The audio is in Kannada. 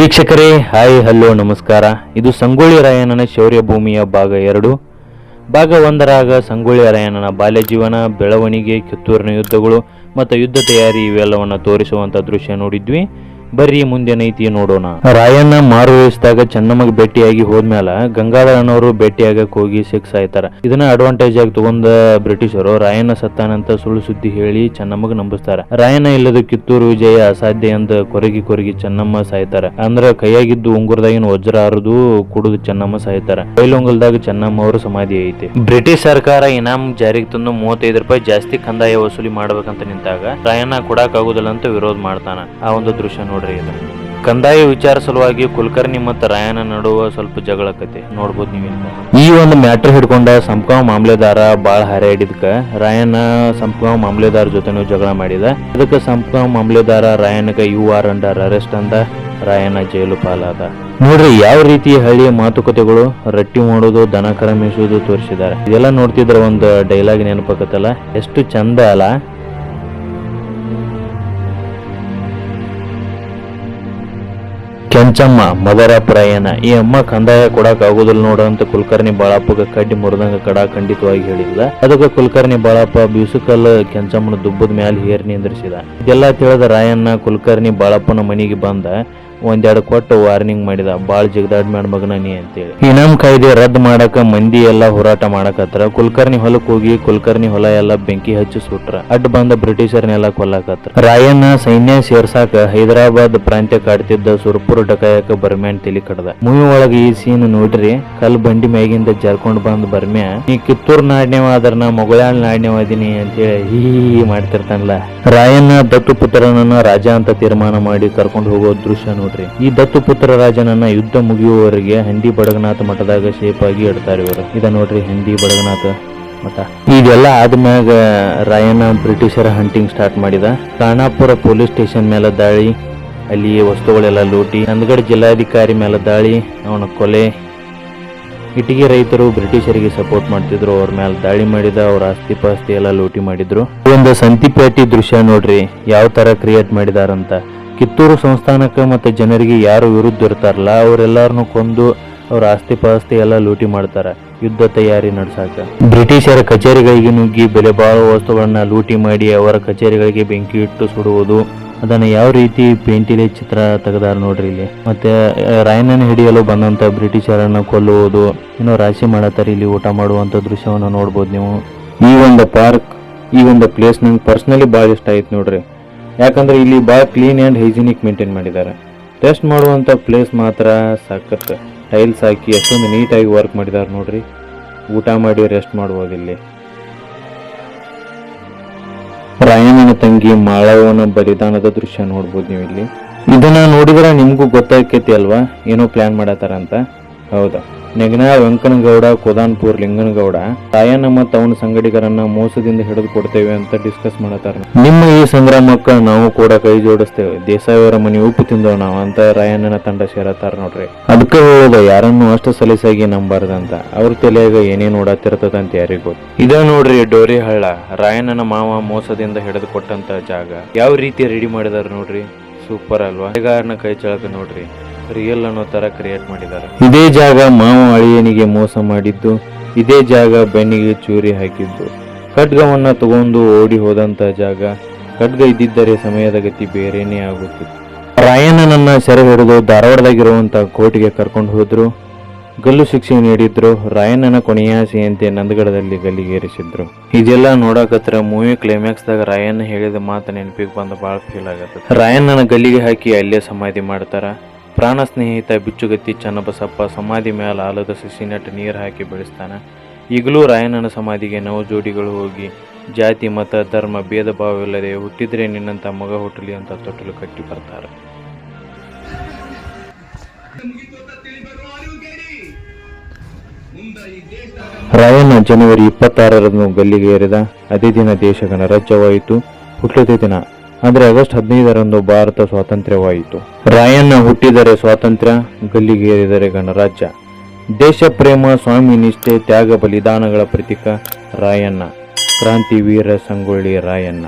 ವೀಕ್ಷಕರೇ, ಹಾಯ್, ಹಲೋ, ನಮಸ್ಕಾರ. ಇದು ಸಂಗೊಳ್ಳಿ ರಾಯಣ್ಣನ ಶೌರ್ಯ ಭೂಮಿಯ ಭಾಗ ಎರಡು. ಭಾಗ ಒಂದರಾಗ ಸಂಗೊಳ್ಳಿ ರಾಯಣ್ಣನ ಬಾಲ್ಯ ಜೀವನ ಬೆಳವಣಿಗೆ, ಕಿತ್ತೂರಿನ ಯುದ್ಧಗಳು, ಮತ್ತು ಯುದ್ಧ ತಯಾರಿ ಇವೆಲ್ಲವನ್ನು ತೋರಿಸುವಂಥ ದೃಶ್ಯ ನೋಡಿದ್ವಿ. ಬರ್ರಿ ಮುಂದೆ ನೈತಿ ನೋಡೋಣ. ರಾಯಣ್ಣ ಮಾರು ವಯಸ್ಸಿದಾಗ ಚೆನ್ನಮ್ಮಗೆ ಭೇಟಿಯಾಗಿ ಹೋದ್ಮೇಲೆ ಗಂಗಾಧರನವರು ಭೇಟಿಯಾಗಕ್ ಹೋಗಿ ಸಿಕ್ಸ್ ಆಯ್ತಾರ. ಇದನ್ನ ಅಡ್ವಾಂಟೇಜ್ ಆಗಿ ತಗೊಂಡ ಬ್ರಿಟಿಷರು ರಾಯಣ್ಣ ಸತ್ತಾನಂತ ಸುಳ್ಳು ಸುದ್ದಿ ಹೇಳಿ ಚೆನ್ನಮ್ಮಗೆ ನಂಬಿಸ್ತಾರ. ರಾಯಣ್ಣ ಇಲ್ಲದ ಕಿತ್ತೂರು ವಿಜಯ ಅಸಾಧ್ಯ ಅಂತ ಕೊರಗಿ ಕೊರಗಿ ಚೆನ್ನಮ್ಮ ಸಾಯ್ತಾರ. ಅಂದ್ರ ಕೈಯಾಗಿದ್ದು ಉಂಗುರದಾಗಿನ ವಜ್ರ ಹರಿದು ಕುಡಿದು ಚೆನ್ನಮ್ಮ ಸಾಯ್ತಾರ. ಬೈಲೊಂಗಲ್ದಾಗ ಚೆನ್ನಮ್ಮ ಅವರು ಸಮಾಧಿ ಐತಿ. ಬ್ರಿಟಿಷ್ ಸರ್ಕಾರ ಇನಾಮ್ ಜಾರಿಗೆ ತಂದು ಮೂವತ್ತೈದು ರೂಪಾಯಿ ಜಾಸ್ತಿ ಕಂದಾಯ ವಸೂಲಿ ಮಾಡ್ಬೇಕಂತ ನಿಂತಾಗ ರಾಯಣ್ಣ ಕೊಡಕ್ ಆಗುದಿಲ್ಲ ಅಂತ ವಿರೋಧ ಮಾಡ್ತಾನ. ಆ ಒಂದು ದೃಶ್ಯ ನೋಡ್ರಿ ಇದು ಕಂದಾಯ ವಿಚಾರ ಸಲುವಾಗಿ ಕುಲಕರ್ಣಿ ಮತ್ತು ರಾಯನ ನಡುವ ಸ್ವಲ್ಪ ಜಗಳ ಕತೆ. ನೋಡ್ಬೋದು ನೀವು ಈ ಒಂದು ಮ್ಯಾಟ್ರ್ ಹಿಡ್ಕೊಂಡ ಸಂಪಗಾಂವ್ ಮಾಮಲೆದಾರ ಬಾಳ ಹರಿಯಾಡಿದ್ಕ ರಾಯನ ಸಂಪಗಾಂವ್ ಮಾಮಲೆದಾರ ಜೊತೆನೂ ಜಗಳ ಮಾಡಿದ. ಅದಕ್ಕೆ ಸಂಪಗಾಂವ್ ಮಾಮಲೆದಾರ ರಾಯನಗ ಯು ಆರ್ ಅಂಡರ್ ಅರೆಸ್ಟ್ ಅಂದ. ರಾಯನ ಜೈಲು ಪಾಲಾದ. ನೋಡ್ರಿ, ಯಾವ ರೀತಿ ಹಳ್ಳಿಯ ಮಾತುಕತೆಗಳು ರಟ್ಟಿ ಮಾಡೋದು, ದನ ಕರ ಮೀಸೋದು ತೋರಿಸಿದ್ದಾರೆ. ಇದೆಲ್ಲ ನೋಡ್ತಿದ್ರೆ ಒಂದು ಡೈಲಾಗ್ ನೆನಪಾಗತ್ತಲ್ಲ ಎಷ್ಟು ಚಂದ ಅಲ್ಲ. ಕೆಂಚಮ್ಮ, ಮದರ ಪ್ರಯಾಣ. ಈ ಅಮ್ಮ ಕಂದಾಯ ಕೊಡಕ್ ಆಗೋದಿಲ್ಲ ನೋಡಂತ ಕುಲಕರ್ಣಿ ಬಾಳಪ್ಪಗ ಕಡ್ಡಿ ಮುರಿದಂಗ ಕಡ ಖಂಡಿತವಾಗಿ ಹೇಳಿಲ್ಲ ಅದಕ್ಕೆ ಕುಲಕರ್ಣಿ ಬಾಳಪ್ಪ ಬೀಸುಕಲ್ ಕೆಂಚಮ್ಮನ ದುಬ್ಬದ ಮ್ಯಾಲ ಹೇರ್ ನಿಂದ್ರಿಸಿದ. ಇದೆಲ್ಲ ತಿಳಿದ ರಾಯಣ್ಣ ಕುಲಕರ್ಣಿ ಬಾಳಪ್ಪನ ಮನೆಗೆ ಬಂದ. ಒಂದೆರಡು ಕೊಟ್ಟು ವಾರ್ನಿಂಗ್ ಮಾಡಿದ, ಬಾಳ್ ಜಿಗದಾಡ್ ಮಾಡ್ ಮಗನ ಅಂತೇಳಿ. ಇನಾಮ್ ಕಾಯ್ದೆ ರದ್ದು ಮಾಡಕ ಮಂದಿ ಎಲ್ಲ ಹೋರಾಟ ಮಾಡಕತ್ರ, ಕುಲಕರ್ಣಿ ಹೊಲಕ್ ಹೋಗಿ ಕುಲಕರ್ಣಿ ಹೊಲ ಎಲ್ಲ ಬೆಂಕಿ ಹಚ್ಚಿ ಸುಟ್ರ ಅಡ್ ಬಂದ ಬ್ರಿಟಿಷರ್ನೆಲ್ಲ ಕೊಲ್ಲಕತ್ರ. ರಾಯಣ್ಣ ಸೈನ್ಯ ಸೇರ್ಸಾಕ ಹೈದರಾಬಾದ್ ಪ್ರಾಂತ್ಯ ಕಾಡ್ತಿದ್ದ ಸುರ್ಪುರ್ ಡಕಾಯಕ ಬರ್ಮ್ಯಾನ್ ತಲಿ ಕಡದ. ಮೂವಿ ಒಳಗ ಈ ಸೀನ್ ನೋಡ್ರಿ, ಕಲ್ ಬಂಡಿ ಮ್ಯಾಗಿಂದ ಜರ್ಕೊಂಡ್ ಬಂದ್ ಬರ್ಮ್ಯಾ ನೀ ಕಿತ್ತೂರ್ ನಾಡ್ನೇವ ನಾ ಮೊಗಳಾಳ್ ನಾಣ್ಯವಾದಿನಿ ಅಂತೇಳಿ ಹೀ ಮಾಡ್ತಿರ್ತಾನಲ್ಲ ರಾಯಣ್ಣ ದತ್ತು ಪುತ್ರನನ್ನ ರಾಜ ಅಂತ ತೀರ್ಮಾನ ಮಾಡಿ ಕರ್ಕೊಂಡು ಹೋಗೋ ದೃಶ್ಯ ನೋಡ್ರಿ. ಈ ದತ್ತು ಪುತ್ರ ರಾಜನನ್ನ ಯುದ್ಧ ಮುಗಿಯುವವರೆಗೆ ಹಂದಿ ಬಡಗನಾಥ ಮಠದಾಗ ಶೇಪ್ ಆಗಿ ಇಡ್ತಾರೆ ಇವರು. ಇದ ನೋಡ್ರಿ ಹಂದಿ ಬಡಗನಾಥ ಮಠ. ಇದೆಲ್ಲ ಆದ್ಮ್ಯಾಗ ರಾಯನ ಬ್ರಿಟಿಷರ ಹಂಟಿಂಗ್ ಸ್ಟಾರ್ಟ್ ಮಾಡಿದ. ರಾಣಾಪುರ ಪೊಲೀಸ್ ಸ್ಟೇಷನ್ ಮೇಲೆ ದಾಳಿ, ಅಲ್ಲಿ ವಸ್ತುಗಳೆಲ್ಲ ಲೂಟಿ, ನಂದಗಡ್ ಜಿಲ್ಲಾಧಿಕಾರಿ ಮೇಲೆ ದಾಳಿ, ಅವನ ಕೊಲೆ. ಇಟ್ಟಿಗೆ ರೈತರು ಬ್ರಿಟಿಷರಿಗೆ ಸಪೋರ್ಟ್ ಮಾಡ್ತಿದ್ರು, ಅವ್ರ ಮೇಲೆ ದಾಳಿ ಮಾಡಿದ, ಅವ್ರ ಆಸ್ತಿ ಪಾಸ್ತಿ ಎಲ್ಲ ಲೂಟಿ ಮಾಡಿದ್ರು. ಒಂದು ಸಂತಿಪೇಟಿ ದೃಶ್ಯ ನೋಡ್ರಿ, ಯಾವ ತರ ಕ್ರಿಯೇಟ್ ಮಾಡಿದಾರಂತ. ಕಿತ್ತೂರು ಸಂಸ್ಥಾನಕ್ಕೆ ಮತ್ತು ಜನರಿಗೆ ಯಾರು ವಿರುದ್ಧ ಇರ್ತಾರಲ್ಲ ಅವರೆಲ್ಲರನ್ನು ಕೊಂದು ಅವ್ರ ಆಸ್ತಿ ಪಾಸ್ತಿ ಎಲ್ಲ ಲೂಟಿ ಮಾಡ್ತಾರೆ. ಯುದ್ಧ ತಯಾರಿ ನಡೆಸಾಕ. ಬ್ರಿಟಿಷರ ಕಚೇರಿಗಳಿಗೆ ನುಗ್ಗಿ ಬೆಲೆ ಬಾಳುವ ವಸ್ತುಗಳನ್ನ ಲೂಟಿ ಮಾಡಿ ಅವರ ಕಚೇರಿಗಳಿಗೆ ಬೆಂಕಿ ಇಟ್ಟು ಸುಡುವುದು. ಅದನ್ನ ಯಾವ ರೀತಿ ಪೇಂಟಿಲೆ ಚಿತ್ರ ತೆಗೆದಾರ ನೋಡ್ರಿ ಇಲ್ಲಿ. ಮತ್ತೆ ರಾಯನನ್ನು ಹಿಡಿಯಲು ಬಂದಂತ ಬ್ರಿಟಿಷರನ್ನ ಕೊಲ್ಲುವುದು. ಇನ್ನು ರಾಶಿ ಮಾಡತ್ತಾರೆ ಇಲ್ಲಿ ಊಟ ಮಾಡುವಂತ ದೃಶ್ಯವನ್ನು ನೋಡ್ಬೋದು ನೀವು. ಈ ಒಂದು ಪಾರ್ಕ್, ಈ ಒಂದು ಪ್ಲೇಸ್ ನಂಗೆ ಪರ್ಸ್ನಲಿ ಭಾಳ ಇಷ್ಟ ಆಯ್ತು ನೋಡ್ರಿ. ಯಾಕಂದ್ರೆ ಇಲ್ಲಿ ಭಾಳ ಕ್ಲೀನ್ ಆ್ಯಂಡ್ ಹೈಜಿನಿಕ್ ಮೇಂಟೈನ್ ಮಾಡಿದ್ದಾರೆ. ರೆಸ್ಟ್ ಮಾಡುವಂಥ ಪ್ಲೇಸ್ ಮಾತ್ರ ಸಖತ್ ಟೈಲ್ಸ್ ಹಾಕಿ ಎಷ್ಟೊಂದು ನೀಟಾಗಿ ವರ್ಕ್ ಮಾಡಿದ್ದಾರೆ ನೋಡ್ರಿ. ಊಟ ಮಾಡಿ ರೆಸ್ಟ್ ಮಾಡ್ಬೋದು ಇಲ್ಲಿ. ರಾಯಣ್ಣನ ತಂಗಿ ಮಾಳವನ ಬಲಿದಾನದ ದೃಶ್ಯ ನೋಡ್ಬೋದು ನೀವು ಇಲ್ಲಿ. ಇದನ್ನ ನೋಡಿದ್ರೆ ನಿಮಗೂ ಗೊತ್ತಾಗ್ತೈತಿ ಅಲ್ವಾ? ಏನೋ ಪ್ಲಾನ್ ಮಾಡತ್ತಾರ ಅಂತ ಹೌದಾ? ನೆಗನ ವೆಂಕನಗೌಡ, ಕೋದಾನ್ಪುರ್ ಲಿಂಗನಗೌಡ ರಾಯಣ್ಣ ಮತ್ತು ಅವನ ಸಂಗಡಿಗರನ್ನ ಮೋಸದಿಂದ ಹಿಡಿದು ಕೊಡ್ತೇವೆ ಅಂತ ಡಿಸ್ಕಸ್ ಮಾಡತಾರ ನಿಮ್ಮ ಈ ಸಂಗ್ರಾಮಕ್ಕ ನಾವು ಕೂಡ ಕೈ ಜೋಡಿಸ್ತೇವೆ. ದೇಸಾಯಿಯವರ ಮನೆ ಉಪ್ಪು ತಿಂದವ್ ನಾವು ಅಂತ ರಾಯಣ್ಣನ ತಂಡ ಸೇರತಾರ ನೋಡ್ರಿ. ಅದಕ್ಕೆ ಹೇಳೋದು, ಯಾರನ್ನು ಅಷ್ಟು ಸಲೀಸಾಗಿ ನಂಬಾರ್ದಂತ. ಅವ್ರ ತಲೆಯಾಗ ಏನೇನ್ ಓಡಾತಿರ್ತದ ಅಂತ ಯಾರಿಗೂ ಇದ ನೋಡ್ರಿ ಡೋರಿ ಹಳ್ಳ. ರಾಯಣ್ಣನ ಮಾವ ಮೋಸದಿಂದ ಹಿಡಿದು ಕೊಟ್ಟಂತ ಜಾಗ. ಯಾವ ರೀತಿ ರೆಡಿ ಮಾಡಿದಾರ ನೋಡ್ರಿ? ಸೂಪರ್ ಅಲ್ವಾ? ಕೈ ಚಳಕ ನೋಡ್ರಿ. ರಿಯಲ್ ಅನ್ನೋ ತರ ಕ್ರಿಯೇಟ್ ಮಾಡಿದ್ದಾರೆ. ಇದೇ ಜಾಗ ಮಾವ ಅಳಿಯನಿಗೆ ಮೋಸ ಮಾಡಿದ್ದು, ಇದೇ ಜಾಗ ಬೆನ್ನಿಗೆ ಚೂರಿ ಹಾಕಿದ್ದು. ಖಡ್ಗವನ್ನ ತಗೊಂಡು ಓಡಿ ಹೋದಂತ ಜಾಗ, ಖಡ್ಗ ಇದ್ದಿದ್ದರೆ ಸಮಯದ ಗತಿ ಬೇರೆನೇ ಆಗುತ್ತಿತ್ತು. ರಾಯಣ್ಣನನ್ನ ಸೆರೆ ಹಿಡಿದು ಧಾರವಾಡದಾಗಿರುವಂತ ಕೋರ್ಟ್ಗೆ ಕರ್ಕೊಂಡು ಹೋದ್ರು. ಗಲ್ಲು ಶಿಕ್ಷೆ ನೀಡಿದ್ರು, ರಾಯಣ್ಣನ ಕೊನೆಯಾಸೆಯಂತೆ ನಂದಗಡದಲ್ಲಿ ಗಲ್ಲಿಗೇರಿಸಿದ್ರು. ಇದೆಲ್ಲ ನೋಡಕತ್ರ ಮೂವಿ ಕ್ಲೈಮ್ಯಾಕ್ಸ್ದಾಗ ರಾಯಣ್ಣ ಹೇಳಿದ ಮಾತು ನೆನಪಿಗೆ ಬಂದು ಭಾಳ ಫೀಲ್ ಆಗತ್ತೆ. ರಾಯಣ್ಣನ ಗಲ್ಲಿಗೆ ಹಾಕಿ ಅಲ್ಲೇ ಸಮಾಧಿ ಮಾಡ್ತಾರ. ಪ್ರಾಣ ಸ್ನೇಹಿತ ಬಿಚ್ಚುಗತ್ತಿ ಚನ್ನಬಸಪ್ಪ ಸಮಾಧಿ ಮೇಲೆ ಆಲದ ಸಸಿ ನೆಟ್ಟು ನೀರು ಹಾಕಿ ಬೆಳೆಸ್ತಾನೆ. ಈಗಲೂ ರಾಯಣ್ಣನ ಸಮಾಧಿಗೆ ನವಜೋಡಿಗಳು ಹೋಗಿ ಜಾತಿ, ಮತ, ಧರ್ಮ, ಭೇದ ಭಾವವಿಲ್ಲದೆ ಹುಟ್ಟಿದ್ರೆ ನಿನ್ನಂಥ ಮಗ ಹುಟ್ಟಲಿ ಅಂತ ತೊಟ್ಟಲು ಕಟ್ಟಿ ಬರ್ತಾರೆ. ರಾಯಣ್ಣ ಜನವರಿ ಇಪ್ಪತ್ತಾರರಂದು ಗಲ್ಲಿಗೇರಿದ ಅದೇ ದಿನ ದೇಶ ಗಣರಾಜ್ಯವಾಯಿತು. ಹುಟ್ಟಿದ ದಿನ ಅಂದ್ರೆ ಆಗಸ್ಟ್ ಹದಿನೈದರಂದು ಭಾರತ ಸ್ವಾತಂತ್ರ್ಯವಾಯಿತು. ರಾಯಣ್ಣ ಹುಟ್ಟಿದರೆ ಸ್ವಾತಂತ್ರ್ಯ, ಗಲ್ಲಿಗೇರಿದರೆ ಗಣರಾಜ್ಯ. ದೇಶ ಪ್ರೇಮ, ಸ್ವಾಮಿ ನಿಷ್ಠೆ, ತ್ಯಾಗ, ಬಲಿದಾನಗಳ ಪ್ರತೀಕ ರಾಯಣ್ಣ. ಕ್ರಾಂತಿ ವೀರ ಸಂಗೊಳ್ಳಿ ರಾಯಣ್ಣ.